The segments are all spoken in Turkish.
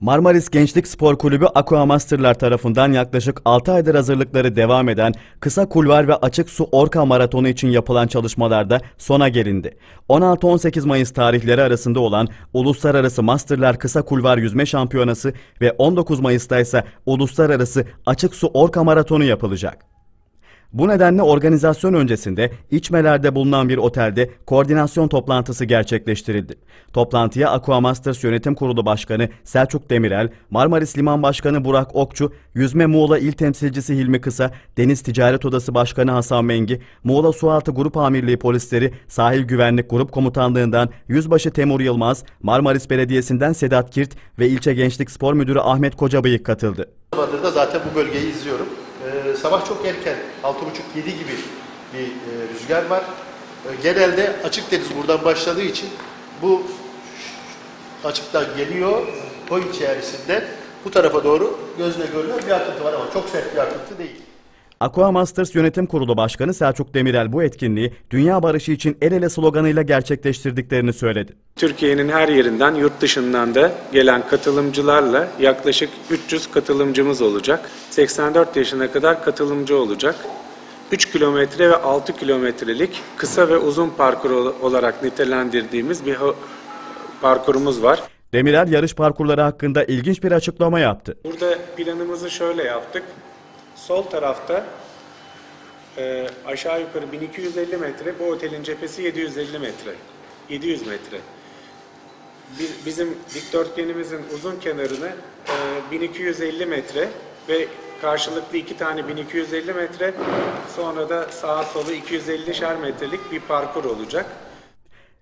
Marmaris Gençlik Spor Kulübü Aqua Masterlar tarafından yaklaşık 6 aydır hazırlıkları devam eden kısa kulvar ve açık su orka maratonu için yapılan çalışmalarda sona gelindi. 16-18 Mayıs tarihleri arasında olan Uluslararası Masterlar Kısa Kulvar Yüzme Şampiyonası ve 19 Mayıs'ta ise Uluslararası Açık Su Orka Maratonu yapılacak. Bu nedenle organizasyon öncesinde İçmeler'de bulunan bir otelde koordinasyon toplantısı gerçekleştirildi. Toplantıya Aqua Masters Yönetim Kurulu Başkanı Selçuk Demirel, Marmaris Liman Başkanı Burak Okçu, Yüzme Muğla İl Temsilcisi Hilmi Kısa, Deniz Ticaret Odası Başkanı Hasan Mengi, Muğla Sualtı Grup Amirliği Polisleri, Sahil Güvenlik Grup Komutanlığından Yüzbaşı Temur Yılmaz, Marmaris Belediyesi'nden Sedat Kirt ve İlçe Gençlik Spor Müdürü Ahmet Kocabıyık katıldı. zamandır da zaten bu bölgeyi izliyorum. Ee, sabah çok erken 6.30-7 gibi bir e, rüzgar var. Ee, genelde açık deniz buradan başladığı için bu açıktan geliyor koy içerisinden bu tarafa doğru gözle görülür bir akıntı var ama çok sert bir akıntı değil. Aqua Masters Yönetim Kurulu Başkanı Selçuk Demirel bu etkinliği Dünya Barışı için el ele sloganıyla gerçekleştirdiklerini söyledi. Türkiye'nin her yerinden, yurt dışından da gelen katılımcılarla yaklaşık 300 katılımcımız olacak. 84 yaşına kadar katılımcı olacak. 3 kilometre ve 6 kilometrelik kısa ve uzun parkur ol- olarak nitelendirdiğimiz bir parkurumuz var. Demirel yarış parkurları hakkında ilginç bir açıklama yaptı. Burada planımızı şöyle yaptık. Sol tarafta e, aşağı yukarı 1250 metre, bu otelin cephesi 750 metre. 700 metre. Bi- Bizim dikdörtgenimizin uzun kenarını e, 1250 metre ve karşılıklı iki tane 1250 metre, sonra da sağa solu 250'şer metrelik bir parkur olacak.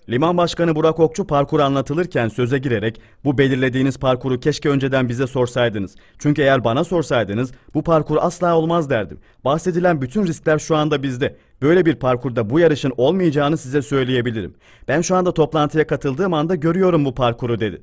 Liman Başkanı Burak Okçu parkur anlatılırken söze girerek bu belirlediğiniz parkuru keşke önceden bize sorsaydınız. Çünkü eğer bana sorsaydınız bu parkur asla olmaz derdim. Bahsedilen bütün riskler şu anda bizde. Böyle bir parkurda bu yarışın olmayacağını size söyleyebilirim. Ben şu anda toplantıya katıldığım anda görüyorum bu parkuru dedi.